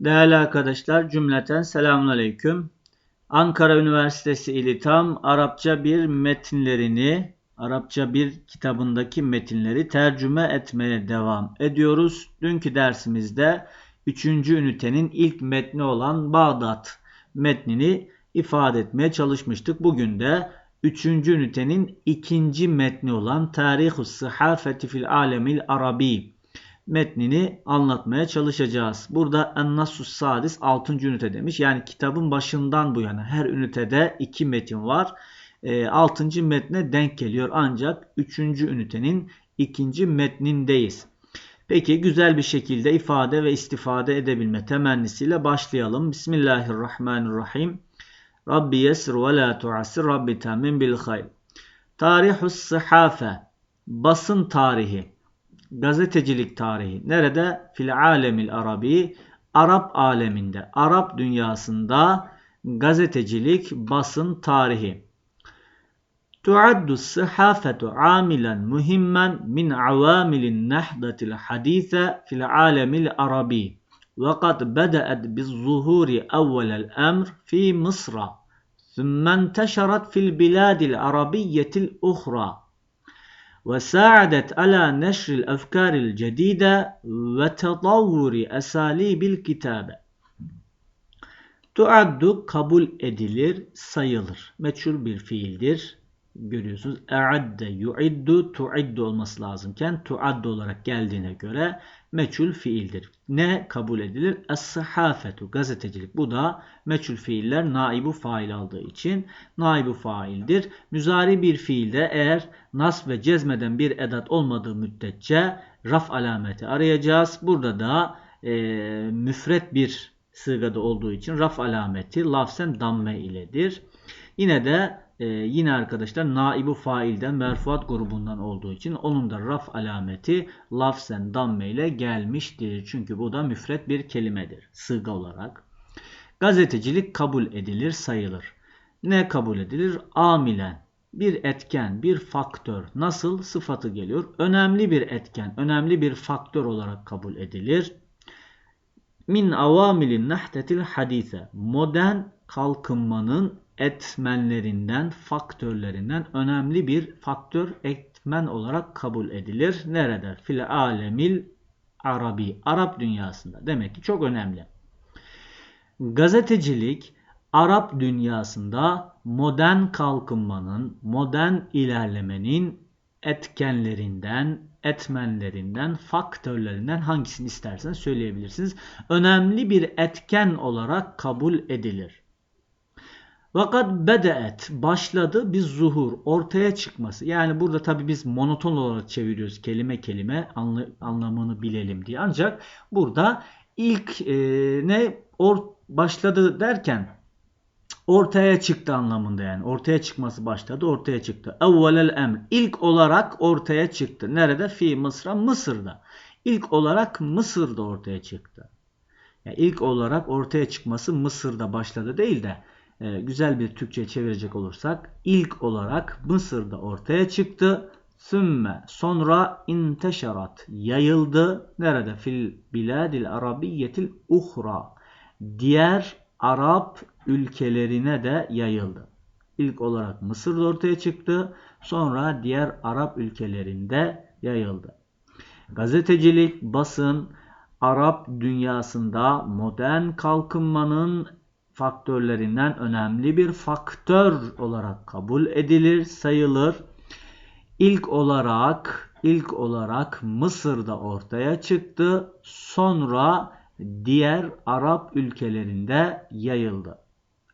Değerli arkadaşlar cümleten selamünaleyküm. Ankara Üniversitesi İlitam Arapça bir metinlerini, Arapça bir kitabındaki metinleri tercüme etmeye devam ediyoruz. Dünkü dersimizde 3. ünitenin ilk metni olan Bağdat metnini ifade etmeye çalışmıştık. Bugün de 3. ünitenin ikinci metni olan Tarihus Sıhafeti fil Alemil Arabi metnini anlatmaya çalışacağız. Burada En-Nassus Sadis 6. ünite demiş. Yani kitabın başından bu yana her ünitede 2 metin var. 6. E, metne denk geliyor ancak 3. ünitenin 2. metnindeyiz. Peki güzel bir şekilde ifade ve istifade edebilme temennisiyle başlayalım. Bismillahirrahmanirrahim. Rabbi yesir ve la tuasir Rabbi temin bil hayr. Tarihus sıhafe basın tarihi gazetecilik tarihi. Nerede? Fil alemil arabi. Arap aleminde, Arap dünyasında gazetecilik, basın tarihi. تعد الصحافة عاملا مهما من عوامل النهضة الحديثة في العالم العربي وقد بدأت بالظهور أول الأمر في مصر ثم انتشرت في البلاد العربية الأخرى وساعدت على نشر الأفكار الجديدة وتطور أساليب الكتابة Tuaddu kabul edilir, sayılır. Meçhul bir fiildir görüyorsunuz. E'adde yu'iddu tu'iddu olması lazımken tuaddu olarak geldiğine göre meçhul fiildir. Ne kabul edilir? Es-sahafetu gazetecilik. Bu da meçhul fiiller naibu fail aldığı için naibu faildir. Müzari bir fiilde eğer nas ve cezmeden bir edat olmadığı müddetçe raf alameti arayacağız. Burada da e, müfret bir sığgada olduğu için raf alameti lafzen damme iledir. Yine de e, yine arkadaşlar naibu failden merfuat grubundan olduğu için onun da raf alameti lafzen damme ile gelmiştir. Çünkü bu da müfret bir kelimedir sığga olarak. Gazetecilik kabul edilir sayılır. Ne kabul edilir? Amilen bir etken, bir faktör nasıl sıfatı geliyor? Önemli bir etken, önemli bir faktör olarak kabul edilir. Min avamilin nahdetil hadise modern kalkınmanın etmenlerinden, faktörlerinden önemli bir faktör etmen olarak kabul edilir. Nerede? Fil alemil Arabi, Arap dünyasında. Demek ki çok önemli. Gazetecilik Arap dünyasında modern kalkınmanın, modern ilerlemenin etkenlerinden, etmenlerinden, faktörlerinden hangisini isterseniz söyleyebilirsiniz. Önemli bir etken olarak kabul edilir. Fakat bedeet başladı bir zuhur ortaya çıkması. Yani burada tabi biz monoton olarak çeviriyoruz kelime kelime anlamını bilelim diye. Ancak burada ilk e, ne or, başladı derken ortaya çıktı anlamında yani. Ortaya çıkması başladı, ortaya çıktı. Evvelel emr. İlk olarak ortaya çıktı. Nerede? Fi Mısır'a, Mısır'da. İlk olarak Mısır'da ortaya çıktı. Yani ilk olarak ortaya çıkması Mısır'da başladı değil de e, güzel bir Türkçe çevirecek olursak ilk olarak Mısır'da ortaya çıktı. Sümme sonra inteşarat yayıldı. Nerede? Fil biladil arabiyyetil uhra. Diğer Arap ülkelerine de yayıldı. İlk olarak Mısır'da ortaya çıktı. Sonra diğer Arap ülkelerinde yayıldı. Gazetecilik, basın, Arap dünyasında modern kalkınmanın faktörlerinden önemli bir faktör olarak kabul edilir, sayılır. İlk olarak ilk olarak Mısır'da ortaya çıktı. Sonra diğer Arap ülkelerinde yayıldı.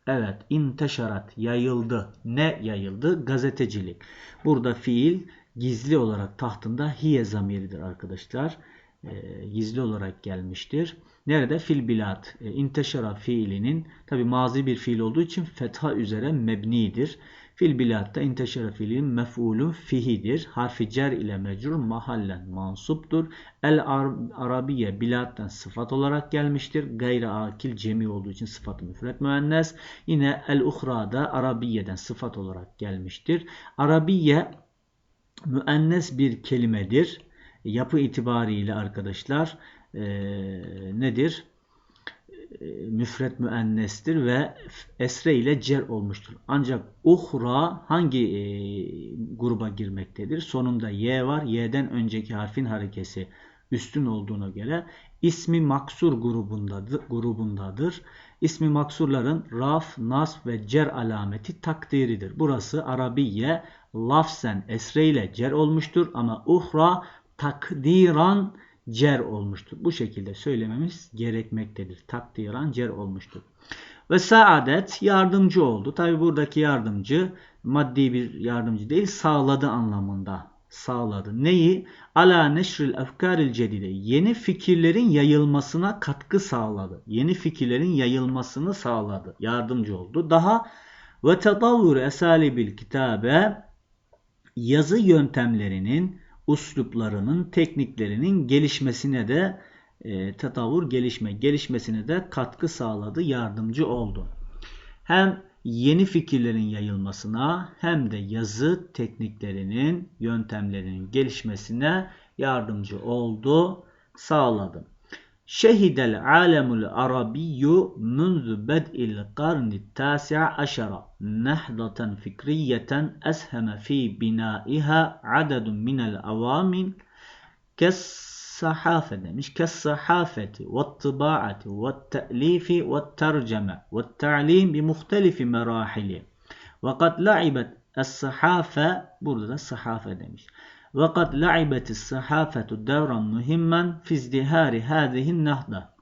Evet, inteşarat yayıldı. Ne yayıldı? Gazetecilik. Burada fiil gizli olarak tahtında hiye zamiridir arkadaşlar. E, gizli olarak gelmiştir. Nerede? Fil bilad. E, inteşara fiilinin tabi mazi bir fiil olduğu için fetha üzere mebnidir. Fil biladda inteşara fiilinin mef'ulun fihidir. Harfi cer ile mecrur mahallen mansuptur. El arabiye biladdan sıfat olarak gelmiştir. Gayri akil cemi olduğu için sıfat müfret müennes. Yine el uhrada arabiyeden sıfat olarak gelmiştir. Arabiye müennes bir kelimedir. Yapı itibariyle arkadaşlar e, nedir? e, müfret müennestir ve esre ile cer olmuştur. Ancak uhra hangi e, gruba girmektedir? Sonunda y var. Y'den önceki harfin harekesi üstün olduğuna göre ismi maksur grubundadır. grubundadır. İsmi maksurların raf, nasb ve cer alameti takdiridir. Burası Arabiye lafzen esre ile cer olmuştur ama uhra takdiran cer olmuştur. Bu şekilde söylememiz gerekmektedir. Takdiran cer olmuştur. Ve saadet yardımcı oldu. Tabi buradaki yardımcı maddi bir yardımcı değil sağladı anlamında sağladı. Neyi? Ala neşril efkaril cedide. Yeni fikirlerin yayılmasına katkı sağladı. Yeni fikirlerin yayılmasını sağladı. Yardımcı oldu. Daha ve tetavvur esalibil kitabe yazı yöntemlerinin, usluplarının, tekniklerinin gelişmesine de e, tetavvur gelişme, gelişmesine de katkı sağladı, yardımcı oldu. Hem yeni fikirlerin yayılmasına hem de yazı tekniklerinin, yöntemlerinin gelişmesine yardımcı oldu, sağladı. Şehidel alemul arabiyyu munzu bed'il karni tasi'a aşara nehdatan fikriyeten esheme fi binaiha adedun minel avamin kes sahafe demiş. Kes-sahafeti ve-tıbaati ve-te'lifi ve-terceme ve-ta'lim bi muhtelifi merahili. Ve kad la'ibet es-sahafe burada da sahafe demiş. Kad la'ibet es-sahafetu devran muhimmen fi izdihari hâzihin nahda.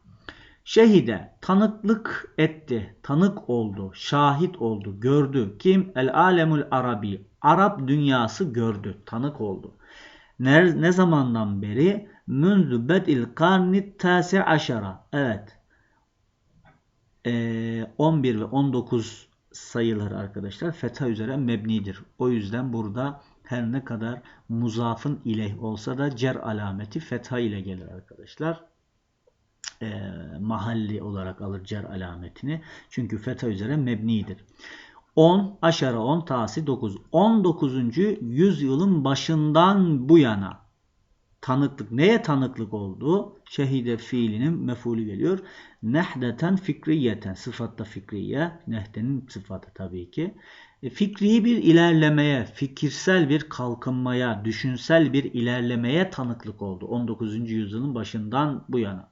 Şehide tanıklık etti, tanık oldu, şahit oldu, gördü. Kim? El alemul arabi. Arap dünyası gördü, tanık oldu. Ne, ne zamandan beri? Münzü bed'il karni tasi aşara. Evet. Ee, 11 ve 19 sayıları arkadaşlar fetha üzere mebnidir. O yüzden burada her ne kadar muzafın ileh olsa da cer alameti fetha ile gelir arkadaşlar. Ee, mahalli olarak alır cer alametini. Çünkü fetha üzere mebnidir. 10 aşağı 10 tasi 9. 19. yüzyılın başından bu yana tanıklık. Neye tanıklık oldu? Şehide fiilinin mefulü geliyor. Nehdeten fikriyeten. Sıfatta fikriye. Nehdenin sıfatı tabii ki. E, fikri bir ilerlemeye, fikirsel bir kalkınmaya, düşünsel bir ilerlemeye tanıklık oldu. 19. yüzyılın başından bu yana.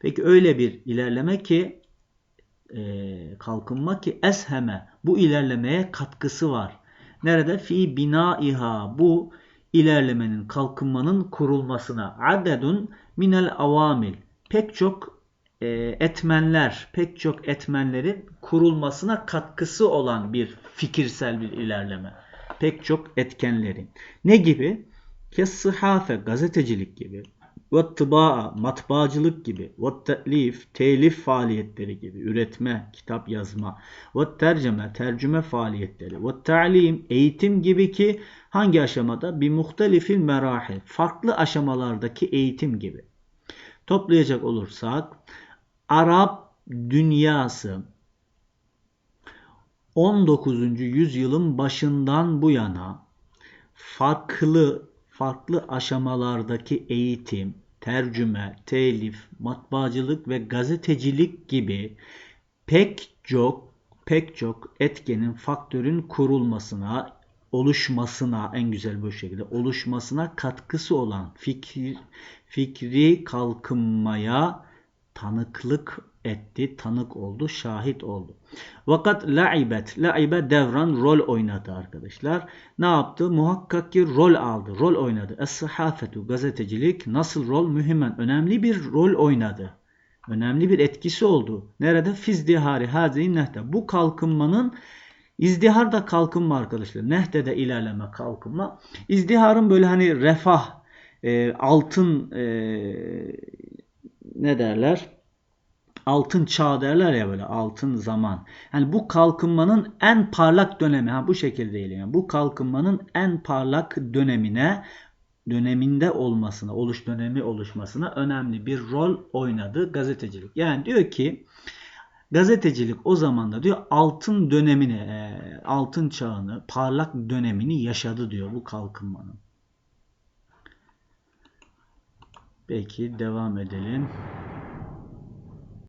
Peki öyle bir ilerleme ki e, kalkınma ki esheme bu ilerlemeye katkısı var. Nerede? Fi binaiha bu ilerlemenin, kalkınmanın kurulmasına adedun minel avamil pek çok e, etmenler, pek çok etmenlerin kurulmasına katkısı olan bir fikirsel bir ilerleme. Pek çok etkenlerin. Ne gibi? Kes-sıhafe, gazetecilik gibi ve matbaacılık gibi, ve telif, faaliyetleri gibi, üretme, kitap yazma, ve tercüme, faaliyetleri, ve eğitim gibi ki hangi aşamada? Bir muhtelifil merahil, farklı aşamalardaki eğitim gibi. Toplayacak olursak, Arap dünyası 19. yüzyılın başından bu yana farklı farklı aşamalardaki eğitim, tercüme, telif, matbaacılık ve gazetecilik gibi pek çok pek çok etkenin, faktörün kurulmasına, oluşmasına en güzel bu şekilde oluşmasına katkısı olan fikir, fikri kalkınmaya tanıklık etti, tanık oldu, şahit oldu. Vakat la'ibet, la'ibe devran rol oynadı arkadaşlar. Ne yaptı? Muhakkak ki rol aldı, rol oynadı. Es-sahafetu, gazetecilik nasıl rol? Mühimmen, önemli bir rol oynadı. Önemli bir etkisi oldu. Nerede? Fizdihari hazeyin nehte. Bu kalkınmanın İzdihar da kalkınma arkadaşlar. Nehde de ilerleme kalkınma. İzdiharın böyle hani refah, e, altın e, ne derler? altın çağ derler ya böyle altın zaman. Yani bu kalkınmanın en parlak dönemi ha bu şekilde yani bu kalkınmanın en parlak dönemine döneminde olmasına, oluş dönemi oluşmasına önemli bir rol oynadı gazetecilik. Yani diyor ki gazetecilik o zaman da diyor altın dönemini, e, altın çağını, parlak dönemini yaşadı diyor bu kalkınmanın. Peki devam edelim.